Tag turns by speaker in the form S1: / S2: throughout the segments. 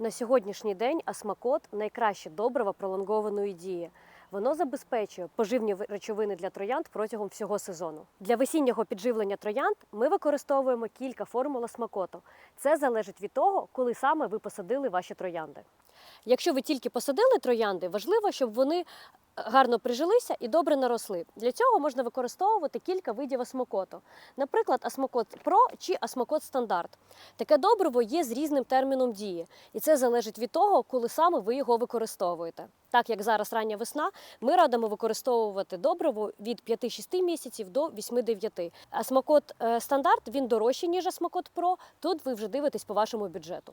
S1: На сьогоднішній день асмакот найкраще добриво пролонгованої дії. Воно забезпечує поживні речовини для троянд протягом всього сезону. Для весіннього підживлення троянд ми використовуємо кілька формул асмакоту. Це залежить від того, коли саме ви посадили ваші троянди. Якщо ви тільки посадили троянди, важливо, щоб вони гарно прижилися і добре наросли. Для цього можна використовувати кілька видів асмокоту. Наприклад, асмокот Про чи асмокот стандарт. Таке добриво є з різним терміном дії, і це залежить від того, коли саме ви його використовуєте. Так як зараз рання весна, ми радимо використовувати добриво від 5-6 місяців до 8-9. Асмокот е, стандарт він дорожчий, ніж асмокот Про. Тут ви вже дивитесь по вашому бюджету.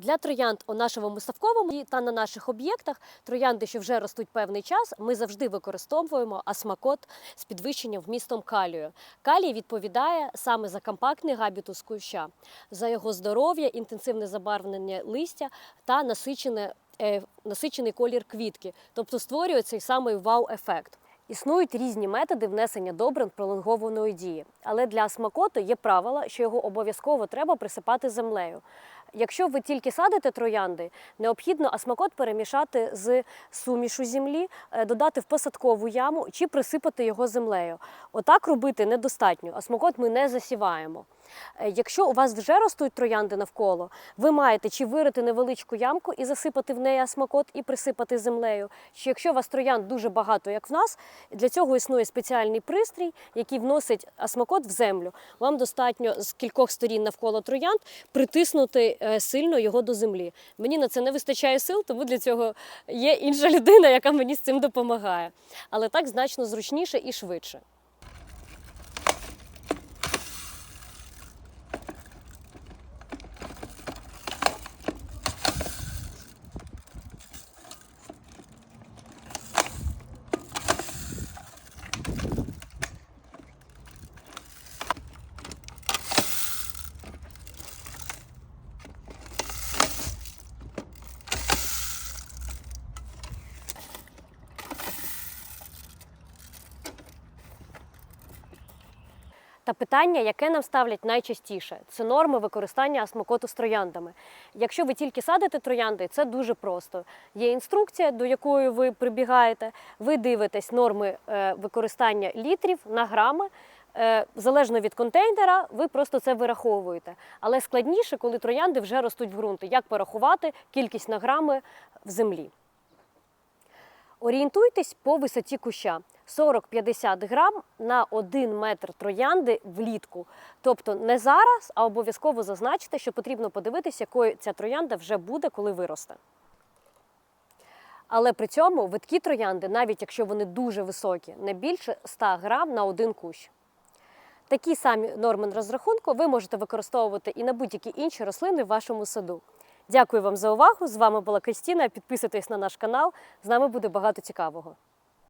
S1: Для троянд у нашому ставковому та на наших об'єктах троянди, що вже ростуть певний час, ми завжди використовуємо асмакот з підвищенням вмістом калію. Калій відповідає саме за компактний габітус куща, за його здоров'я, інтенсивне забарвлення листя та насичене, е, насичений колір квітки, тобто створює цей самий вау-ефект. Існують різні методи внесення добрин пролонгованої дії, але для асмакоту є правило, що його обов'язково треба присипати землею. Якщо ви тільки садите троянди, необхідно асмакот перемішати з сумішу землі, е, додати в посадкову яму чи присипати його землею. Отак робити недостатньо. Асмакот ми не засіваємо. Е, Якщо у вас вже ростуть троянди навколо, ви маєте чи вирити невеличку ямку і засипати в неї асмакот і присипати землею. Чи якщо у вас троянд дуже багато, як в нас, для цього існує спеціальний пристрій, який вносить асмокот в землю. Вам достатньо з кількох сторін навколо троянд притиснути е, сильно його до землі. Мені на це не вистачає сил, тому для цього є інша людина, яка мені з цим допомагає. Але так значно зручніше і швидше. Та питання, яке нам ставлять найчастіше, це норми використання асмокоту з трояндами. Якщо ви тільки садите троянди, це дуже просто. Є інструкція, до якої ви прибігаєте, ви дивитесь норми е, використання літрів на грами. Е, Залежно від контейнера, ви просто це вираховуєте. Але складніше, коли троянди вже ростуть в ґрунті, як порахувати кількість на грами в землі. Орієнтуйтесь по висоті куща 40-50 грам на 1 метр троянди влітку. Тобто не зараз, а обов'язково зазначте, що потрібно подивитися, якою ця троянда вже буде, коли виросте. Але при цьому видкі троянди, навіть якщо вони дуже високі, не більше 100 грам на один кущ. Такі самі норми розрахунку ви можете використовувати і на будь-які інші рослини в вашому саду. Дякую вам за увагу. З вами була Кристина. Підписуйтесь на наш канал. З нами буде багато цікавого.